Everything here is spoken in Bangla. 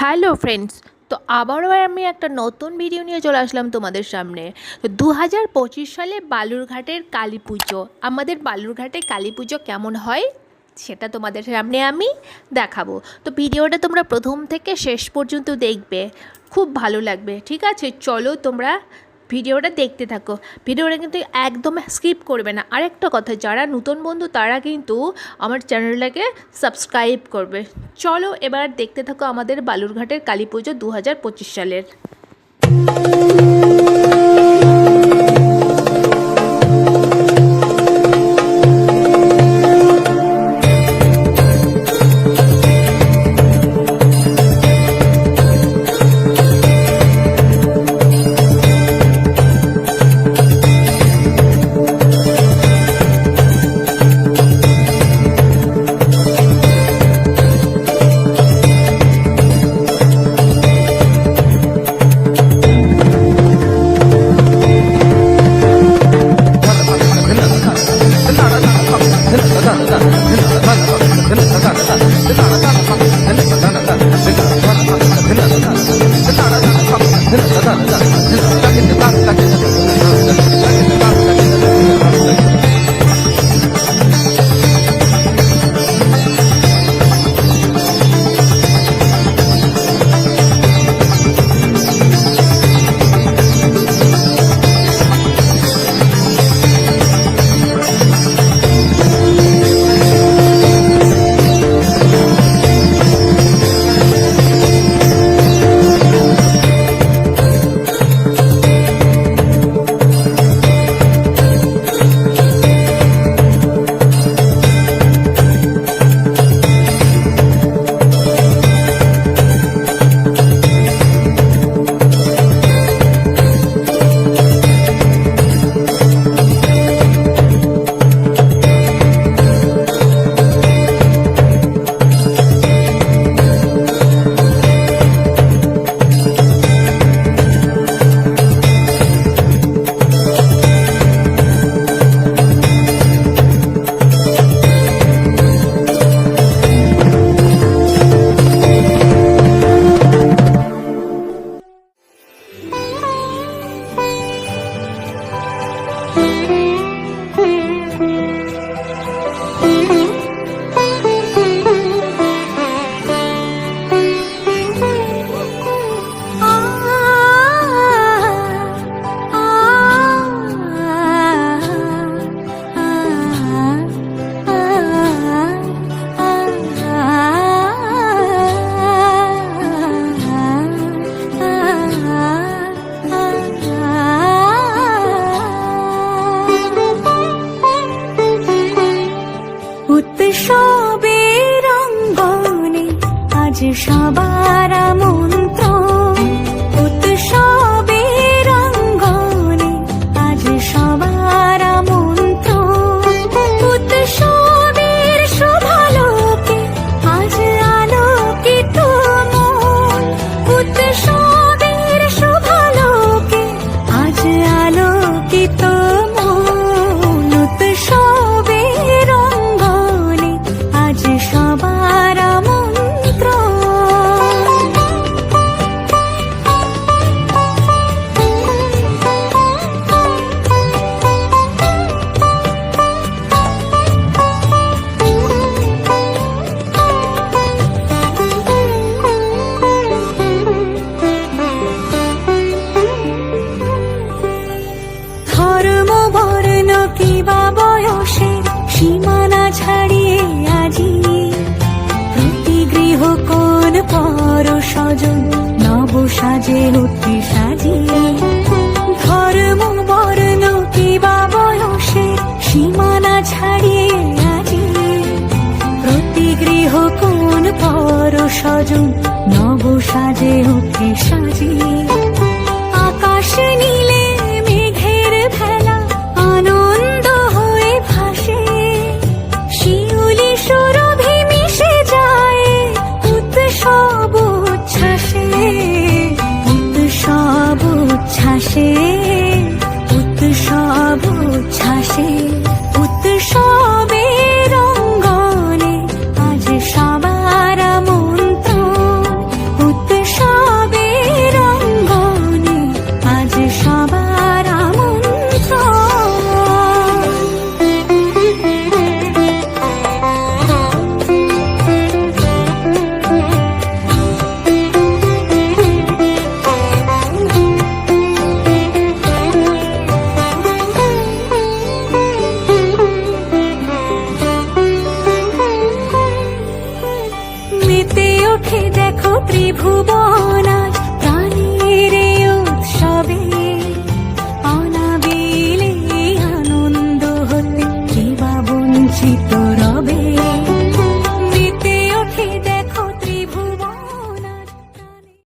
হ্যালো ফ্রেন্ডস, তো আবারও আমি একটা নতুন ভিডিও নিয়ে চলে আসলাম তোমাদের সামনে। দু হাজার সালে বালুরঘাটের কালী পুজো, আমাদের বালুরঘাটে কালী পুজো কেমন হয়? সেটা তোমাদের সামনে আমি দেখাবো। তো ভিডিওটা তোমরা প্রথম থেকে শেষ পর্যন্ত দেখবে, খুব ভালো লাগবে, ঠিক আছে? চলো তোমরা ভিডিওটা দেখতে থাকো। ভিডিওটা কিন্তু একদম স্কিপ করবে না। আরেকটা কথা, যারা নতুন বন্ধু, তারা কিন্তু আমার চ্যানেলটাকে সাবস্ক্রাইব করবে। চলো এবার দেখতে থাকো আমাদের বালুরঘাটের কালী পুজো দু হাজার পঁচিশ সালের। భారమును স্বজন নব সাজে ওকে সাজি। আকাশে নীলে মেঘের ভেলা আনন্দ হয়ে ভাসে। শিউলি সুরভি মিশে যায় উৎসব উচ্ছ্বাসে। উৎসব উচ্ছ্বাসে উৎসব উচ্ছ্বাসে। ভুবন